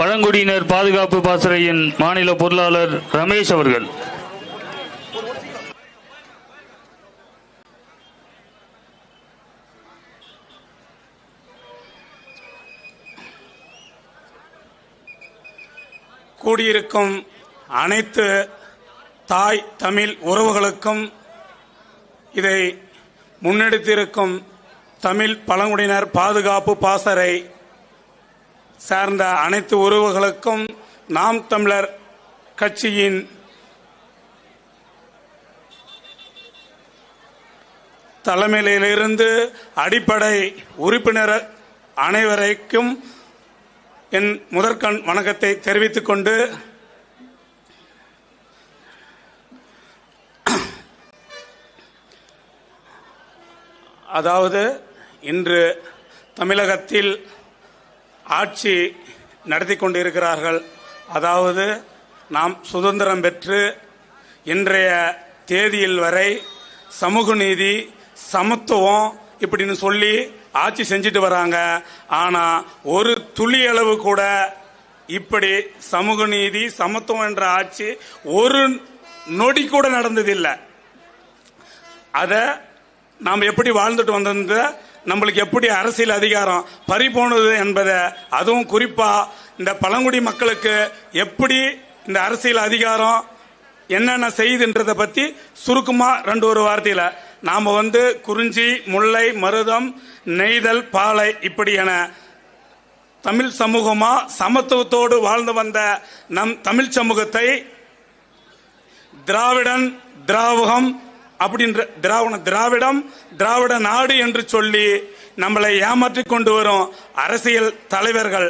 பழங்குடியினர் பாதுகாப்பு பாசறையின் மாநில பொருளாளர் ரமேஷ் அவர்கள். கூடியிருக்கும் அனைத்து தாய் தமிழ் உறவுகளுக்கும் இதை முன்னெடுத்திருக்கும் தமிழ் பழங்குடியினர் பாதுகாப்பு பாசறை சார்ந்த அனைத்து உறவுகளுக்கும் நாம் தமிழர் கட்சியின் தலைமையிலிருந்து அடிப்படை உறுப்பினர் அனைவரைக்கும் என் முதற்கண் வணக்கத்தை தெரிவித்துக் கொண்டு அதாவது இன்று தமிழகத்தில் ஆட்சி நடத்தி கொண்டிருக்கிறார்கள். அதாவது நாம் சுதந்திரம் பெற்று இன்றைய தேதியில் வரை சமூக நீதி சமத்துவம் இப்படின்னு சொல்லி ஆட்சி செஞ்சுட்டு வராங்க. ஆனா ஒரு துளி அளவு கூட இப்படி சமூக நீதி சமத்துவம் என்ற ஆட்சி ஒரு நொடி கூட நடந்ததில்லை. அதை நாம் எப்படி வாழ்ந்துட்டு வந்திருந்த நம்மளுக்கு எப்படி அரசியல் அதிகாரம் பறி போனது என்பதை அதுவும் குறிப்பா இந்த பழங்குடி மக்களுக்கு எப்படி இந்த அரசியல் அதிகாரம் என்னென்ன செய்யுதுன்றதை பத்தி சுருக்கமா ரெண்டு ஒரு வார்த்தையில. நாம வந்து குறிஞ்சி முல்லை மருதம் நெய்தல் பாலை இப்படி என தமிழ் சமூகமா சமத்துவத்தோடு வாழ்ந்து வந்த நம் தமிழ் சமூகத்தை திராவிடன் திராவகம் அப்படின்ற திராவண திராவிடம் திராவிட நாடு என்று சொல்லி நம்மளை ஏமாற்றி கொண்டு வரும் அரசியல் தலைவர்கள்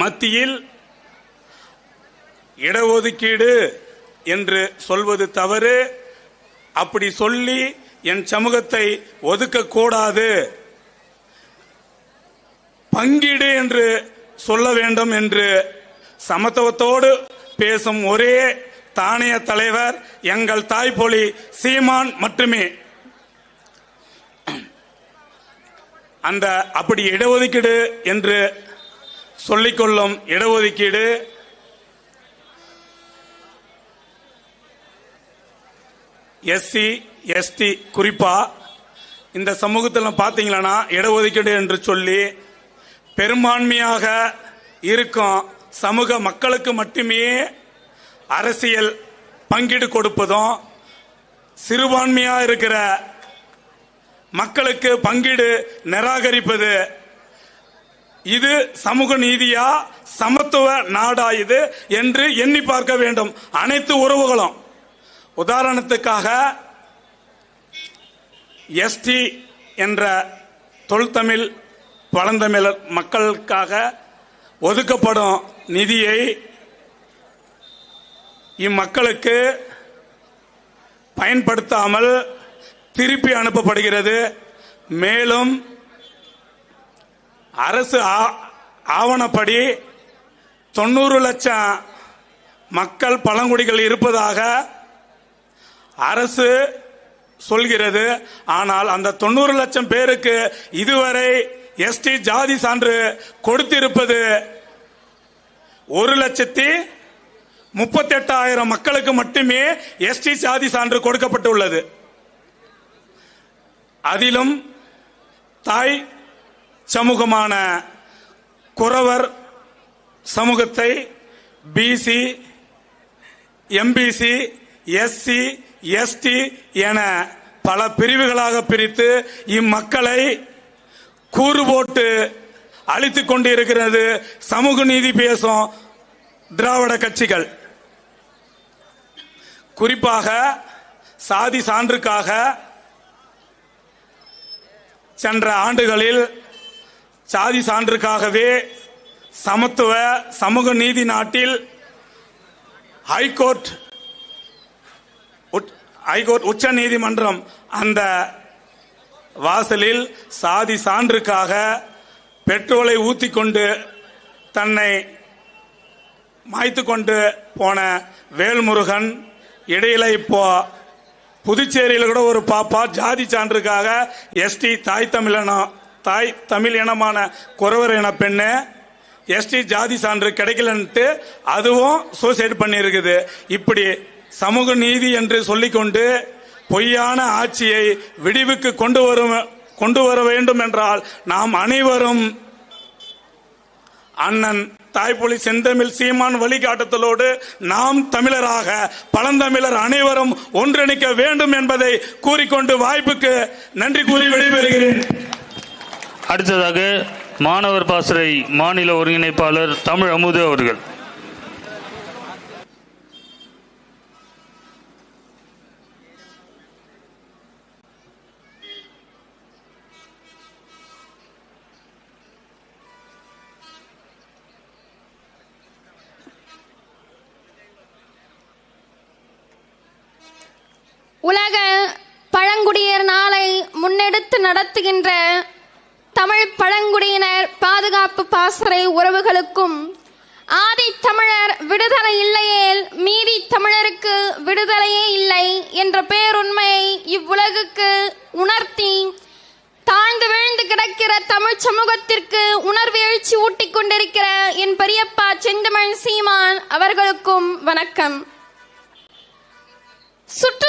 மத்தியில் இடஒதுக்கீடு என்று சொல்வது தவறு. அப்படி சொல்லி என் சமூகத்தை ஒதுக்கக்கூடாது. பங்கீடு என்று சொல்ல வேண்டும் என்று சமத்துவத்தோடு பேசும் ஒரே தானிய தலைவர் எங்கள் தாய்மொழி சீமான் மட்டுமே. அந்த அப்படி இடஒதுக்கீடு என்று சொல்லிக்கொள்ளும் இடஒதுக்கீடு எஸ்சி எஸ்டி குறிப்பா இந்த சமூகத்தில் பார்த்தீங்களன்னா இடஒதுக்கீடு என்று சொல்லி பெரும்பான்மையாக இருக்கும் சமூக மக்களுக்கு மட்டுமே அரசியல் பங்கீடு கொடுப்பதும் சிறுபான்மையா இருக்கிற மக்களுக்கு பங்கீடு நிராகரிப்பது. இது சமூக நீதியா சமத்துவ நாடா இது என்று எண்ணி பார்க்க வேண்டும். அனைத்து உறவுகளும். உதாரணத்துக்காக எஸ்டி என்ற தொல்தமிழ் பழந்தமிழர் மக்களுக்காக ஒதுக்கப்படும் நிதியை இம்மக்களுக்கு பயன்படுத்தாமல் திருப்பி அனுப்பப்படுகிறது. மேலும் அரசு ஆ- ஆவணப்படி தொண்ணூறு லட்சம் மக்கள் பழங்குடிகள் இருப்பதாக அரசு சொல்கிறது. ஆனால் அந்த தொண்ணூறு லட்சம் பேருக்கு இதுவரை எஸ்டி ஜாதி சான்று கொடுத்திருப்பது ஒரு லட்சத்தி முப்பத்தெட்டாயிரம் மக்களுக்கு மட்டுமே எஸ்டி சாதி சான்று கொடுக்கப்பட்டுள்ளது. அதிலும் தாய் சமூகமான குறவர் சமூகத்தை பிசி எம்பிசி எஸ்சி எஸ்டி என பல பிரிவுகளாக பிரித்து இம்மக்களை கூறு போட்டு அழித்துக் கொண்டிருக்கிறது சமூக நீதி பேசும் திராவிட கட்சிகள். குறிப்பாக சாதி சான்றுக்காக சென்ற ஆண்டுகளில் சாதி சான்றுக்காகவே சமத்துவ சமூக நீதி நாட்டில் ஹைகோர்ட் உட்- ஹைகோர்ட் உச்ச நீதிமன்றம் அந்த வாசலில் சாதி சான்றுக்காக பெட்ரோலை ஊத்திக்கொண்டு தன்னை மாய்த்து கொண்டு போன வேல்முருகன் இடையில இப்போ புதுச்சேரியில் கூட ஒரு பாப்பா ஜாதி சான்றுக்காக எஸ்டி தாய் தமிழனம் தாய் தமிழ் இனமான குறவர் இன பெண்ணு எஸ்டி ஜாதி சான்று கிடைக்கலன்ட்டு அதுவும் சூசைட் பண்ணியிருக்குது. இப்படி சமூக நீதி என்று சொல்லிக்கொண்டு பொய்யான ஆட்சியை விடிவுக்கு கொண்டு வரும் கொண்டு வர வேண்டும் என்றால் நாம் அனைவரும் அண்ணன் தாய்ப்பொழி செந்தமிழ் சீமான் வழிகாட்டுதலோடு நாம் தமிழராக பழந்தமிழர் அனைவரும் ஒன்றிணைக்க வேண்டும் என்பதை கூறிக்கொண்டு வாய்ப்புக்கு நன்றி கூறி விடைபெறுகிறேன். அடுத்ததாக மாணவர் பாசறை மாநில ஒருங்கிணைப்பாளர் தமிழ் அமுது அவர்கள். உலக பழங்குடியர் நாளை முன்னெடுத்து நடத்துகின்ற தமிழ் பழங்குடியினர் பாதுகாப்பு பாசறை உறவுகளுக்கும் ஆதி தமிழர் விடுதலை இல்லையேல் மீதி தமிழருக்கு விடுதலையே இல்லை என்ற பேருண்மையை இவ்வுலகுக்கு உணர்த்தி தாழ்ந்து விழுந்து கிடக்கிற தமிழ் சமூகத்திற்கு உணர்வு எழுச்சி ஊட்டிக் கொண்டிருக்கிற என் பெரியப்பா செந்தமிழ் சீமான் அவர்களுக்கும் வணக்கம். சுற்று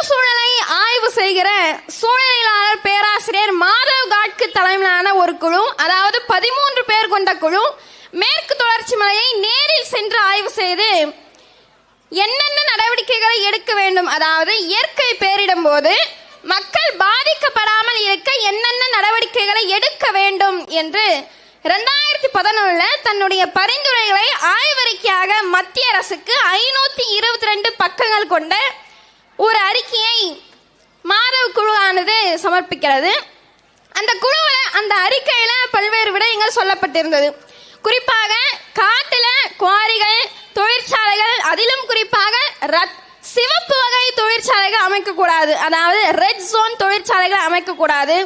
ஆய்வு சூழ்நிலையாளர் பேராசிரியர் மாதவ் காட்கு தலைமையிலான ஒரு குழு அதாவது பதிமூன்று பேர் கொண்ட குழு மேற்கு தொடர்ச்சி மலையை நேரில் சென்று ஆய்வு செய்து என்னென்ன நடவடிக்கைகளை எடுக்க வேண்டும் அதாவது இயற்கை பேரிடும் போது மக்கள் பாதிக்கப்படாமல் இருக்க என்னென்ன நடவடிக்கைகளை எடுக்க வேண்டும் என்று ரெண்டாயிரத்தி பதினொன்னுல தன்னுடைய பரிந்துரைகளை ஆய்வறிக்கையாக மத்திய அரசுக்கு ஐநூத்தி இருபத்தி ரெண்டு பக்கங்கள் கொண்ட ஒரு அறிக்கையை மாறவு குழுவானது சமர்ப்பிக்கிறது. அந்த குழுவில் அந்த அறிக்கையில் பல்வேறு விடயங்கள் சொல்லப்பட்டிருந்தது. குறிப்பாக காட்டில் குவாரிகள் தொழிற்சாலைகள் அதிலும் குறிப்பாக ரத் சிவப்பு வகை தொழிற்சாலைகள் அமைக்கக்கூடாது. அதாவது ரெட் ஜோன் தொழிற்சாலைகள் அமைக்கக்கூடாது.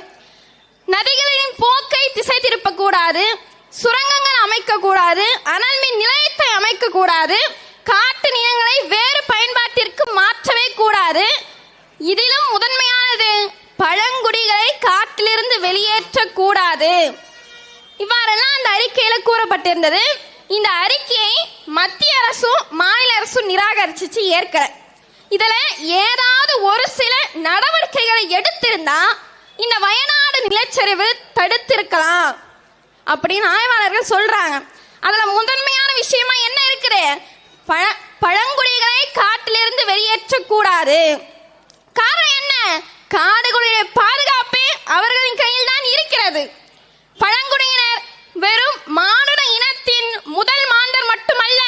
நதிகளின் போக்கை திசை திருப்பக்கூடாது சுரங்கங்கள் அமைக்கக்கூடாது. அனல் மின் நிலையத்தை அமைக்கக்கூடாது. காட்டு நிலங்களை வேறு பயன்பாட்டிற்கு மாற்றவே கூடாது. இதிலும் முதல் வெளியேற்ற வெளியேற்றக்கூடாது. இவ்வாறெல்லாம் அந்த அறிக்கையில கூறப்பட்டிருந்தது. இந்த அறிக்கையை மத்திய அரசும் மாநில அரசும் நிராகரிச்சு ஏற்கல. இதுல ஏதாவது ஒரு சில நடவடிக்கைகளை எடுத்திருந்தா இந்த வயநாடு நிலச்சரிவு தடுத்திருக்கலாம் அப்படின்னு ஆய்வாளர்கள் சொல்றாங்க. அதுல முதன்மையான விஷயமா என்ன இருக்குது? பழ பழங்குடிகளை காட்டிலிருந்து வெளியேற்றக்கூடாது. காரணம் என்ன? காடுகளுடைய பாதுகாப்பு அவர்களின் கையில் தான் இருக்கிறது. பழங்குடியினர் வெறும் மானுட இனத்தின் முதல் மாந்தர் மட்டுமல்ல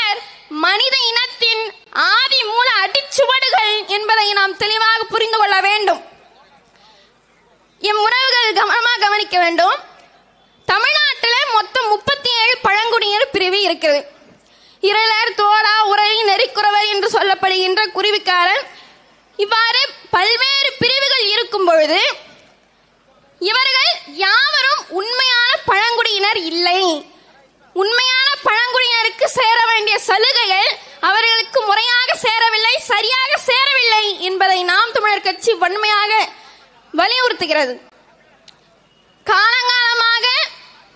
மனித இனத்தின் ஆதி மூல அடிச்சுவடுகள் என்பதை நாம் தெளிவாக புரிந்து கொள்ள வேண்டும். எம் உறவுகள் கவனமாக கவனிக்க வேண்டும். தமிழ்நாட்டில் மொத்தம் முப்பத்தி ஏழு பழங்குடியினர் பிரிவு இருக்கிறது. இரலர் தோரா உரை நெறிக்குறவர் என்று சொல்லப்படுகின்ற குருவிக்காரன் இவ்வாறு பல்வேறு பிரிவுகள் இருக்கும் பொழுது யாவரும் உண்மையான பழங்குடியினர் இல்லை. உண்மையான பழங்குடியினருக்கு சேர வேண்டிய சலுகைகள் அவர்களுக்கு முறையாக சேரவில்லை சரியாக சேரவில்லை என்பதை நாம் தமிழர் கட்சி வன்மையாக வலியுறுத்துகிறது. காலங்காலமாக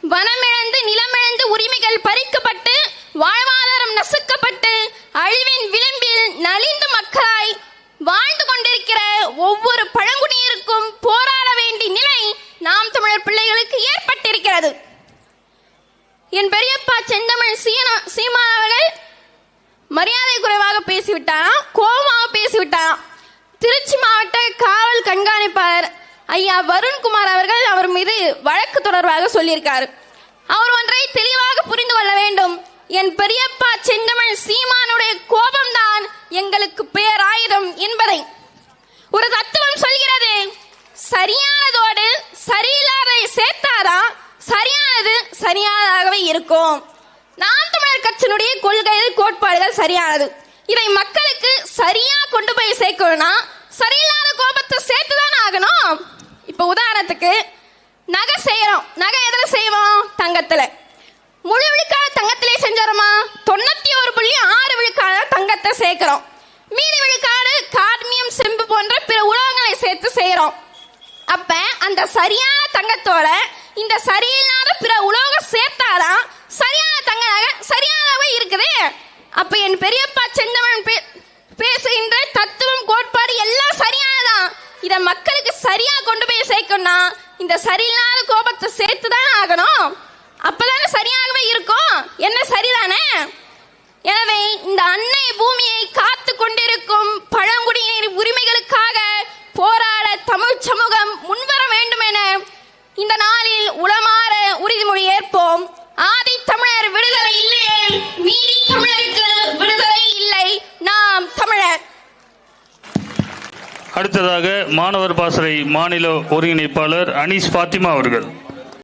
வனமிழந்து நிலமிழந்து உரிமைகள் பறிக்கப்பட்டு வாழ்வாதாரம் நசுக்கப்பட்டு அழிவின் விளிம்பில் நலிந்து மக்களாய் வாழ்ந்து கொண்டிருக்கிற ஒவ்வொரு பழங்குடி போராட வேண்டிய நிலை நாம் தமிழர் பிள்ளைகளுக்கு ஏற்பட்டிருக்கிறது என் பெரியப்பா செந்தமிழ் சீனா சீமான் அவர்கள் மரியாதை குறைவாக பேசிவிட்டாராம் கோபமாக பேசிவிட்டாராம். திருச்சி மாவட்ட காவல் கண்காணிப்பாளர் ஐயா வருண்குமார் அவர்கள் அவர் மீது வழக்கு தொடர்பாக சொல்லியிருக்காரு. அவர் ஒன்றை தெளிவாக புரிந்து கொள்ள வேண்டும். என் பெரியப்பா செந்தமிழ் சீமானுடைய கோபம்தான் எங்களுக்கு பேராயுதம் என்பதை ஒரு தத்துவம் சொல்கிறது சரியானதோடு சரியில்லாததை சேர்த்தாதான் சரியானது சரியானதாகவே இருக்கும். நாம் தமிழர் கட்சியினுடைய கொள்கைகள் கோட்பாடுகள் சரியானது. இதை மக்களுக்கு சரியா கொண்டு போய் சேர்க்கணும்னா சரியில்லாத கோபத்தை சேர்த்துதான் ஆகணும். இப்ப உதாரணத்துக்கு நகை செய்யறோம். நகை எதுல செய்வோம்? தங்கத்துல. முழு விழுக்காடு தங்கத்திலே செஞ்சோமா தொண்ணூத்தி ஒரு புள்ளி ஆறு விழுக்காடு தங்கத்தை சேர்க்கிறோம். மீதி விழுக்காடு காட்மியம் செம்பு போன்ற பிற உலோகங்களை சேர்த்து செய்யறோம். அப்ப அந்த சரியான தங்கத்தோட இந்த சரியில்லாத பிற உலோகம் சேர்த்தாதான் சரியான தங்க நகை சரியானவே இருக்குது. அப்ப என் பெரியப்பா செந்தமன் பே- பேசுகின்ற தத்துவம் கோட்பாடு எல்லாம் சரியானதான். இத மக்களுக்கு சரியா கொண்டு போய் சேர்க்கணும்னா இந்த சரியில்லாத கோபத்தை சேர்த்து தான் ஆகணும். அப்பதானே சரியாகவே இருக்கும். என்ன சரிதானே? எனவே இந்த அன்னை பூமியை காத்து கொண்டிருக்கும் பழங்குடியினர் உரிமைகளுக்காக மாணவர் பாசறை மாநில ஒருங்கிணைப்பாளர் அனீஸ் பாத்திமா அவர்கள்.